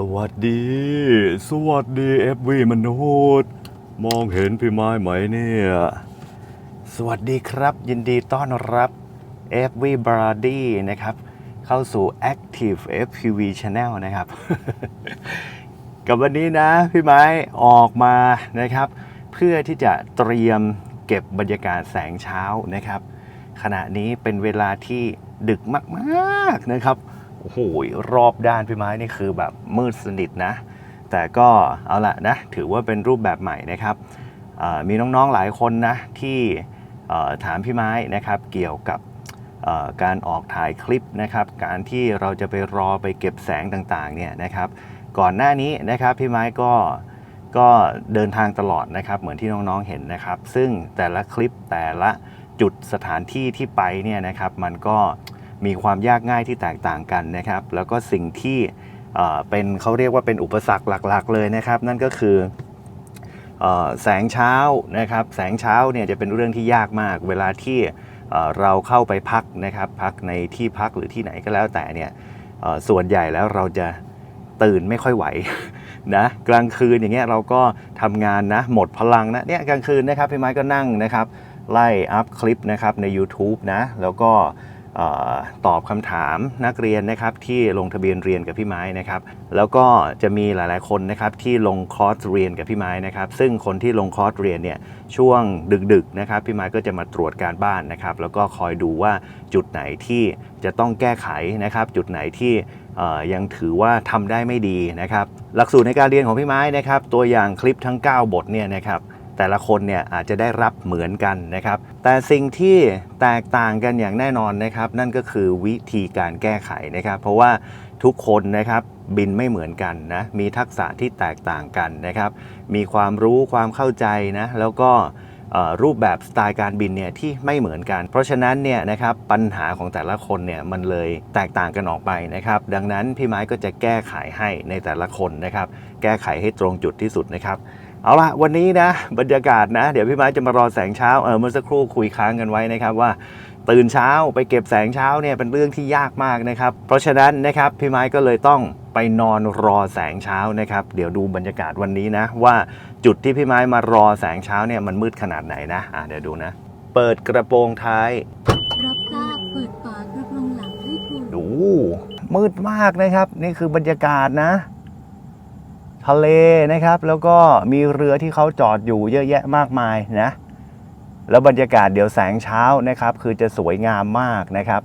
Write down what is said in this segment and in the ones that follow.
สวัสดี สวัสดีเอฟวีมนุษย์ มองเห็นพี่ไม้ไหมเนี่ย สวัสดีครับ ยินดีต้อนรับ FV b r a d y นะครับ เข้าสู่ Active FPV Channel นะครับ กับวันนี้นะพี่ไม้ออกมานะครับ เพื่อที่จะเตรียมเก็บบรรยากาศแสงเช้านะครับ ขณะนี้เป็นเวลาที่ดึกมาก ๆนะครับ โอ้โหรอบด้านพี่ไม้นี่คือแบบมืดสนิทนะ แต่ก็เอาละนะ ถือว่าเป็นรูปแบบใหม่นะครับมีน้องๆหลายคนนะที่ถามพี่ไม้นะครับ เกี่ยวกับการออกถ่ายคลิปนะครับ การที่เราจะไปรอไปเก็บแสงต่างๆเนี่ยนะครับ ก่อนหน้านี้นะครับพี่ไม้ก็ก็เดินทางตลอดนะครับ เหมือนที่น้องๆเห็นนะครับ ซึ่งแต่ละคลิปแต่ละจุดสถานที่ที่ไปเนี่ยนะครับ มันก็ มีความยากง่ายที่แตกต่างกันนะครับ แล้วก็สิ่งที่เป็นเขาเรียกว่าเป็นอุปสรรคหลัก ๆ เลยนะครับ นั่นก็คือแสงเช้านะครับแสงเช้าเนี่ยจะเป็นเรื่องที่ยากมาก เวลาที่เราเข้าไปพักนะครับ พักในที่พักหรือที่ไหนก็แล้วแต่เนี่ยส่วนใหญ่แล้วเราจะตื่นไม่ค่อยไหวนะกลางคืนอย่างเงี้ยเราก็ทำงานนะหมดพลังนะเนี่ยกลางคืนนะครับพี่ไม้ก็นั่งนะครับ ไล่อัพคลิปนะครับใน YouTube นะแล้วก็ ตอบคำถามนักเรียนนะครับที่ลงทะเบียนเรียนกับพี่ไม้นะครับแล้วก็จะมีหลายๆคนนะครับที่ลงคอร์สเรียนกับพี่ไม้นะครับซึ่งคนที่ลงคอร์สเรียนเนี่ยช่วงดึกๆนะครับพี่ไม้ก็จะมาตรวจการบ้านนะครับแล้วก็คอยดูว่าจุดไหนที่จะต้องแก้ไขนะครับจุดไหนที่ยังถือว่าทำได้ไม่ดีนะครับหลักสูตรในการเรียนของพี่ไม้นะครับตัวอย่างคลิปทั้ง 9 บทเนี่ยนะครับ แต่ละคนเนี่ยอาจจะได้รับเหมือนกันนะครับ แต่สิ่งที่แตกต่างกันอย่างแน่นอนนะครับ นั่นก็คือวิธีการแก้ไขนะครับ เพราะว่าทุกคนนะครับบินไม่เหมือนกันนะ มีทักษะที่แตกต่างกันนะครับ มีความรู้ความเข้าใจนะ แล้วก็รูปแบบสไตล์การบินเนี่ยที่ไม่เหมือนกัน เพราะฉะนั้นเนี่ยนะครับปัญหาของแต่ละคนเนี่ยมันเลยแตกต่างกันออกไปนะครับ ดังนั้นพี่ไม้ก็จะแก้ไขให้ในแต่ละคนนะครับ แก้ไขให้ตรงจุดที่สุดนะครับ เอาล่ะวันนี้นะบรรยากาศนะ เดี๋ยวพี่ไม้จะมารอแสงเช้าเออเมื่อสักครู่คุยค้างกันไว้นะครับว่า ตื่นเช้าไปเก็บแสงเช้าเนี่ยเป็นเรื่องที่ยากมากนะครับ เพราะฉะนั้นนะครับพี่ไม้ก็เลยต้องไปนอนรอแสงเช้านะครับ เดี๋ยวดูบรรยากาศวันนี้นะ ว่าจุดที่พี่ไม้มารอแสงเช้าเนี่ยมันมืดขนาดไหนนะอะเดี๋ยวดูนะ เปิดกระโปรงท้ายรับทราบเปิดฝากระโปรงหลังให้คุณดูมืดมากนะครับ นี่คือบรรยากาศนะ ทะเลนะครับ แล้วก็มีเรือที่เขาจอดอยู่เยอะแยะมากมายนะแล้วบรรยากาศเดี๋ยวแสงเช้านะครับ คือจะสวยงามมากนะครับ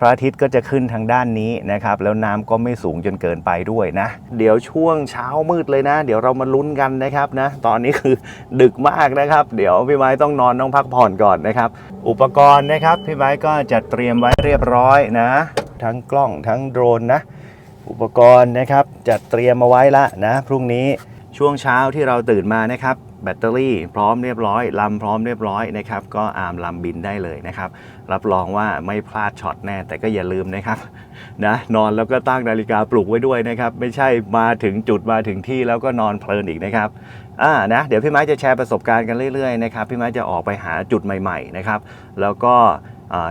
พระอาทิตย์ก็จะขึ้นทางด้านนี้นะครับ แล้วน้ำก็ไม่สูงจนเกินไปด้วยนะ เดี๋ยวช่วงเช้ามืดเลยนะ เดี๋ยวเรามาลุ้นกันนะครับนะ ตอนนี้คือดึกมากนะครับ เดี๋ยวพี่ไม้ต้องนอนต้องพักผ่อนก่อนนะครับ อุปกรณ์นะครับพี่ไม้ก็จัดเตรียมไว้เรียบร้อยนะ ทั้งกล้องทั้งโดรนนะ อุปกรณ์นะครับจัดเตรียมมาไว้ละนะ พรุ่งนี้ช่วงเช้าที่เราตื่นมานะครับ แบตเตอรี่พร้อมเรียบร้อยลำพร้อมเรียบร้อยนะครับ ก็อาร์มลำบินได้เลยนะครับ รับรองว่าไม่พลาดช็อตแน่ แต่ก็อย่าลืมนะครับนะนอนแล้วก็ตั้งนาฬิกาปลุกไว้ด้วยนะครับ ไม่ใช่มาถึงจุดมาถึงที่แล้วก็นอนเพลินอีกนะครับอ่านะเดี๋ยวพี่ไม้จะแชร์ประสบการณ์กันเรื่อยๆนะครับพี่ไม้จะออกไปหาจุดใหม่ ๆนะครับ แล้วก็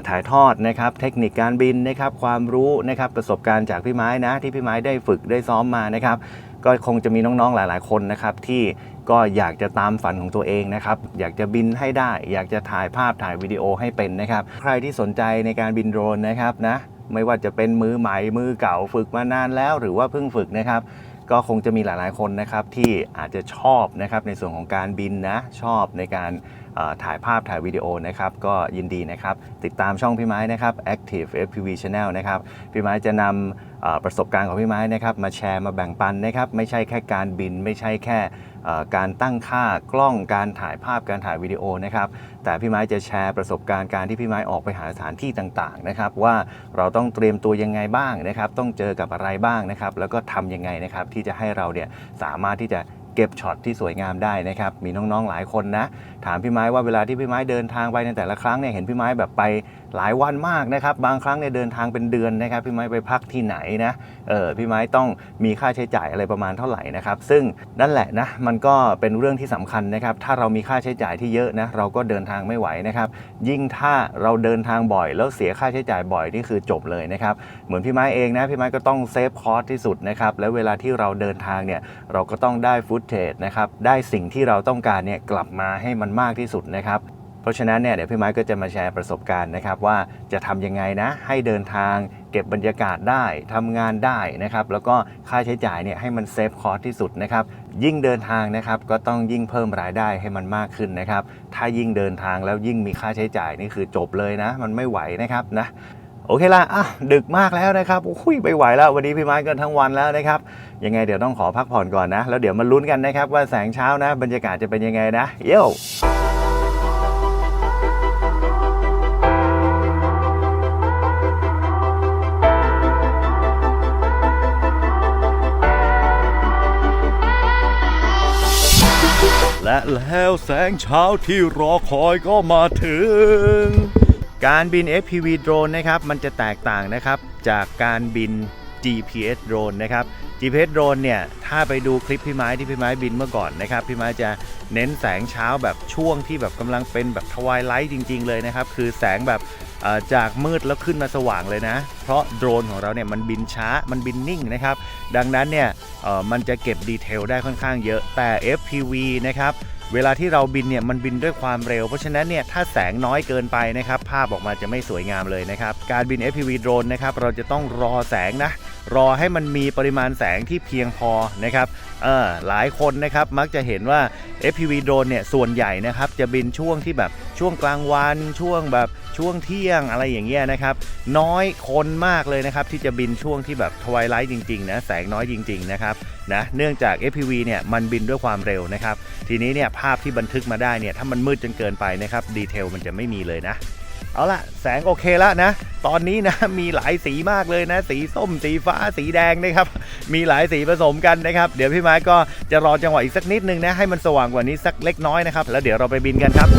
ถ่ายทอดนะครับเทคนิคการบินนะครับความรู้นะครับประสบการณ์จากพี่ไม้นะที่พี่ไม้ได้ฝึกได้ซ้อมมานะครับก็คงจะมีน้องๆหลาย ๆ คนนะครับที่ก็อยากจะตามฝันของตัวเองนะครับอยากจะบินให้ได้ อยากจะถ่ายภาพถ่ายวิดีโอให้เป็นนะครับ ใครที่สนใจในการบินโดรนนะครับนะ ไม่ว่าจะเป็นมือใหม่มือเก่าฝึกมานานแล้ว หรือว่าเพิ่งฝึกนะครับ ก็คงจะมีหลายๆคนนะครับที่อาจจะชอบนะครับในส่วนของการบินนะชอบในการถ่ายภาพถ่ายวิดีโอนะครับก็ยินดีนะครับติดตามช่องพี่ไม้นะครับ Active FPV Channel นะครับพี่ไม้จะนำประสบการณ์ของพี่ไม้นะครับมาแชร์มาแบ่งปันนะครับไม่ใช่แค่การบินไม่ใช่แค่ การตั้งค่ากล้องการถ่ายภาพการถ่ายวิดีโอนะครับแต่พี่ไม้จะแชร์ประสบการณ์การที่พี่ไม้ออกไปหาสถานที่ต่างๆนะครับว่าเราต้องเตรียมตัวยังไงบ้างนะครับต้องเจอกับอะไรบ้างนะครับแล้วก็ทำยังไงนะครับที่จะให้เราเนี่ยสามารถที่จะ เก็บช็อตที่สวยงามได้นะครับ มีน้องๆหลายคนนะ ถามพี่ไม้ว่าเวลาที่พี่ไม้เดินทางไปในแต่ละครั้งเนี่ยเห็นพี่ไม้แบบไปหลายวันมากนะครับ บางครั้งเนี่ยเดินทางเป็นเดือนนะครับ พี่ไม้ไปพักที่ไหนนะเออพี่ไม้ต้องมีค่าใช้จ่ายอะไรประมาณเท่าไหร่นะครับ ซึ่งนั่นแหละนะมันก็เป็นเรื่องที่สำคัญนะครับ ถ้าเรามีค่าใช้จ่ายที่เยอะนะเราก็เดินทางไม่ไหวนะครับ ยิ่งถ้าเราเดินทางบ่อย แล้วเสียค่าใช้จ่ายบ่อยนี่คือจบเลยนะครับเหมือนพี่ไม้เองนะพี่ไม้ก็ต้องเซฟคอสที่สุดนะครับแล้วเวลาที่เราเดินทางเนี่ยเราก็ต้องได้ฟุตเทจนะครับได้สิ่งที่เราต้องการเนี่ยกลับมาให้มันมากที่สุดนะครับเพราะฉะนั้นเนี่ยเดี๋ยวพี่ไม้ก็จะมาแชร์ประสบการณ์นะครับว่าจะทำยังไงนะให้เดินทางเก็บบรรยากาศได้ทำงานได้นะครับแล้วก็ค่าใช้จ่ายเนี่ยให้มันเซฟคอร์สที่สุดนะครับยิ่งเดินทางนะครับก็ต้องยิ่งเพิ่มรายได้ให้มันมากขึ้นนะครับถ้ายิ่งเดินทางแล้วยิ่งมีค่าใช้จ่ายนี่คือจบเลยนะ มันไม่ไหวนะครับนะ โอเคละอะดึกมากแล้วนะครับอุ้ยไม่ไหวแล้ววันนี้พี่ไม้ก็ทั้งวันแล้วนะครับ ยังไงเดี๋ยวต้องขอพักผ่อนก่อนนะ แล้วเดี๋ยวมาลุ้นกันนะครับว่าแสงเช้านะ บรรยากาศจะเป็นยังไงนะ เย้และแล้วแสงเช้าที่รอคอยก็มาถึง การบิน FPV โดรนนะครับมันจะแตกต่างนะครับจากการบิน GPS โดรนนะครับ GPS โดรนเนี่ยถ้าไปดูคลิปพี่ไม้ที่พี่ไม้บินเมื่อก่อนนะครับพี่ไม้จะเน้นแสงเช้าแบบช่วงที่แบบกำลังเป็นแบบทวายไลท์จริง ๆ เลยนะครับ คือแสงแบบจากมืดแล้วขึ้นมาสว่างเลยนะ เพราะโดรนของเราเนี่ยมันบินช้ามันบินนิ่งนะครับ ดังนั้นเนี่ยมันจะเก็บดีเทลได้ค่อนข้างเยอะแต่ FPV นะครับ เวลาที่เราบินเนี่ยมันบินด้วยความเร็ว เพราะฉะนั้นเนี่ยถ้าแสงน้อยเกินไปนะครับภาพออกมาจะไม่สวยงามเลยนะครับการบิน FPV โดรนนะครับเราจะต้องรอแสงนะ รอให้มันมีปริมาณแสงที่เพียงพอนะครับเออหลายคนนะครับมักจะเห็นว่า FPV โดรนเนี่ยส่วนใหญ่นะครับจะบินช่วงที่แบบช่วงกลางวันช่วงแบบช่วงเที่ยงอะไรอย่างเงี้ยนะครับน้อยคนมากเลยนะครับที่จะบินช่วงที่แบบทวายไลท์จริงๆนะแสงน้อยจริงๆนะครับนะเนื่องจาก FPV เนี่ยมันบินด้วยความเร็วนะครับทีนี้เนี่ยภาพที่บันทึกมาได้เนี่ยถ้ามันมืดจนเกินไปนะครับดีเทลมันจะไม่มีเลยนะ เอาละแสงโอเคแล้วนะ ตอนนี้นะมีหลายสีมากเลยนะ สีส้มสีฟ้าสีแดงนะครับ มีหลายสีผสมกันนะครับ เดี๋ยวพี่ไม้ก็จะรอจังหวะอีกสักนิดนึงนะให้มันสว่างกว่านี้สักเล็กน้อยนะครับ แล้วเดี๋ยวเราไปบินกันครับ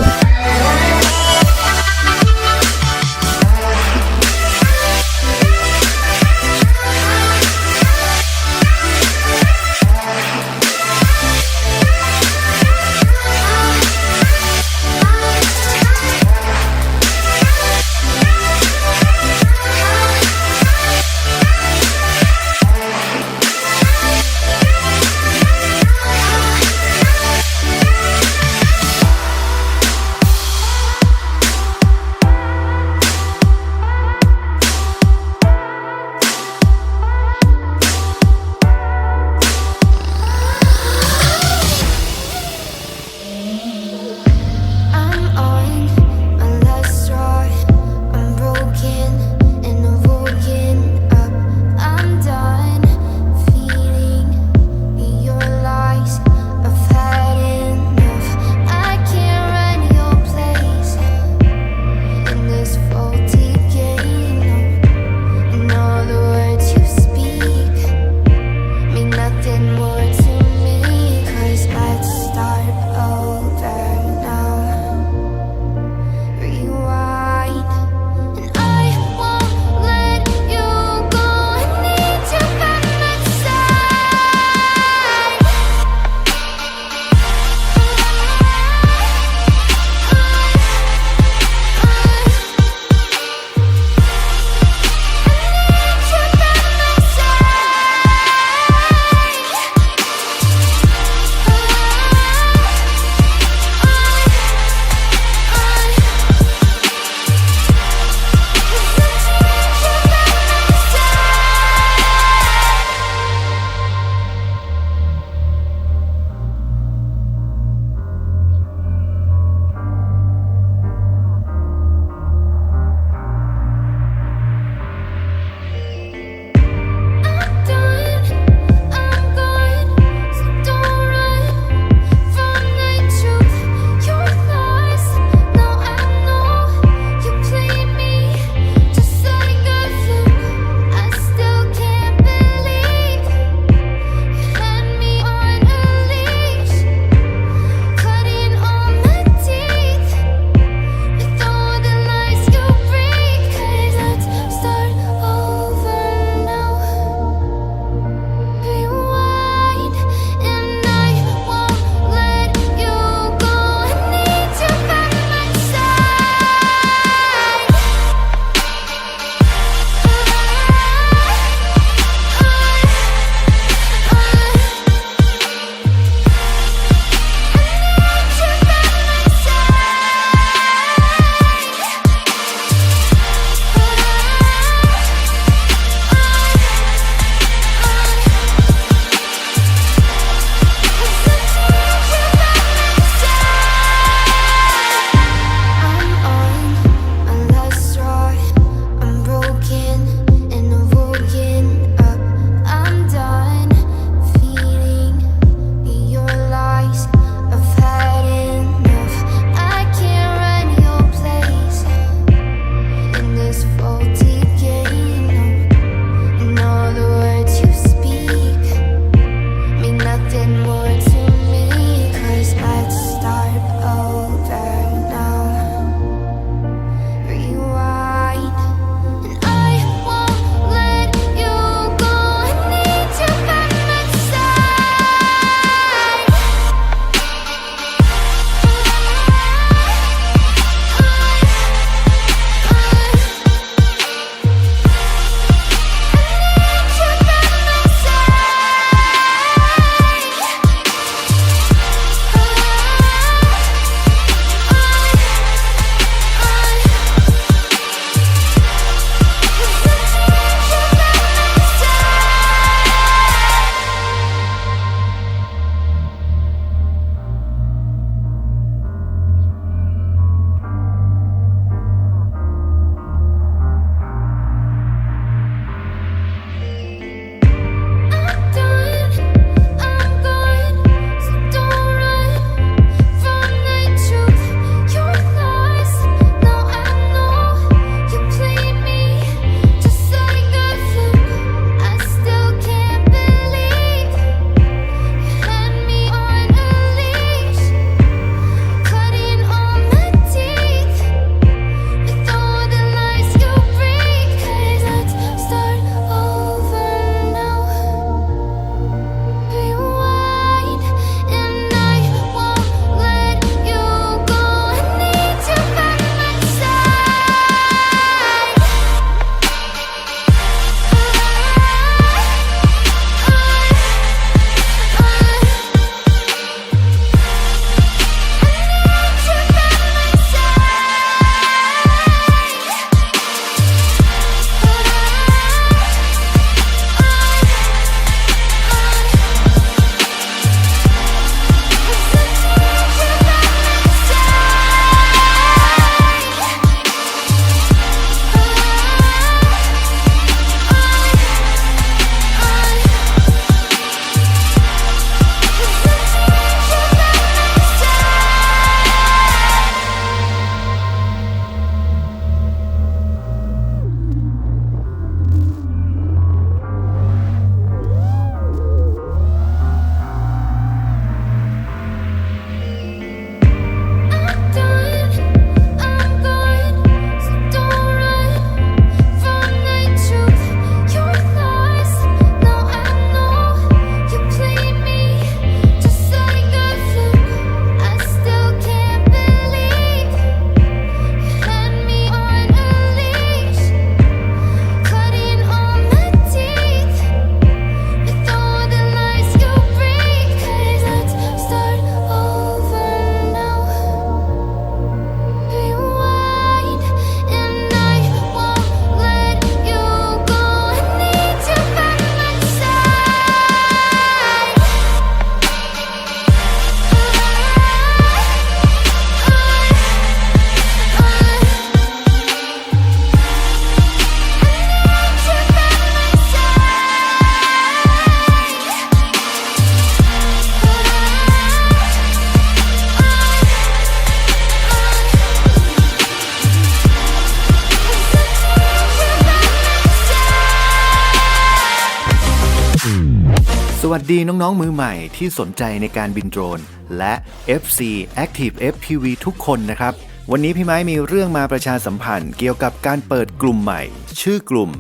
วัสดีน้องๆ มือใหม่ที่สนใจในการบินโดรน และ FC Active FPV ทุกคนนะครับ วันนี้พี่ไม้มีเรื่องมาประชาสัมพันธ์เกี่ยวกับการเปิดกลุ่มใหม่ ชื่อกลุ่ม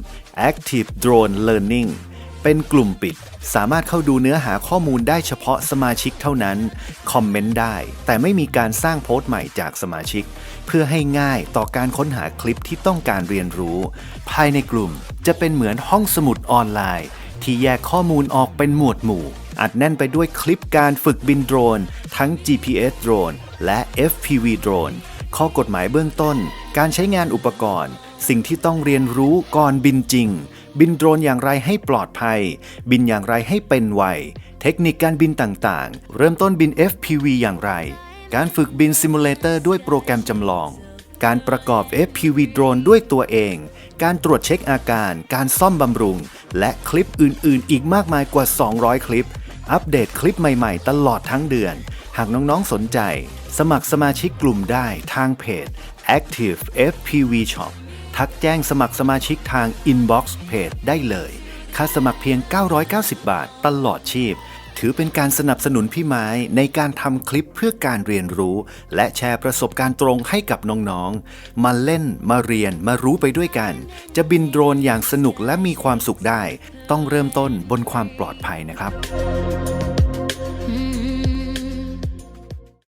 Active Drone Learning เป็นกลุ่มปิด สามารถเข้าดูเนื้อหาข้อมูลได้เฉพาะสมาชิกเท่านั้น คอมเมนต์ได้ แต่ไม่มีการสร้างโพสต์ใหม่จากสมาชิก เพื่อให้ง่ายต่อการค้นหาคลิปที่ต้องการเรียนรู้ ภายในกลุ่มจะเป็นเหมือนห้องสมุดออนไลน์ ที่แยกข้อมูลออกเป็นหมวดหมู่ อัดแน่นไปด้วยคลิปการฝึกบินโดรน ทั้ง GPS โดรน และ FPV โดรน ข้อกฎหมายเบื้องต้น การใช้งานอุปกรณ์ สิ่งที่ต้องเรียนรู้ก่อนบินจริง บินโดรนอย่างไรให้ปลอดภัย บินอย่างไรให้เป็นไว เทคนิคการบินต่างๆ เริ่มต้นบิน FPV อย่างไร การฝึกบินซิมูเลเตอร์ด้วยโปรแกรมจำลอง การประกอบ FPV โดรนด้วยตัวเอง การตรวจเช็คอาการ การซ่อมบำรุง และคลิปอื่น ๆ อีกมากมายกว่า 200 คลิป อัปเดตคลิปใหม่ ๆ ตลอดทั้งเดือน หากน้อง ๆ สนใจ สมัครสมาชิกกลุ่มได้ทางเพจ Active FPV Shop ทักแจ้งสมัครสมาชิกทาง Inbox เพจได้เลย ค่าสมัครเพียง 990 บาท ตลอดชีพ ถือเป็นการสนับสนุนพี่ไม้ในการทำคลิปเพื่อการเรียนรู้ และแชร์ประสบการณ์ตรงให้กับน้องๆ มาเล่นมาเรียนมารู้ไปด้วยกัน จะบินโดรนอย่างสนุกและมีความสุขได้ ต้องเริ่มต้นบนความปลอดภัยนะครับ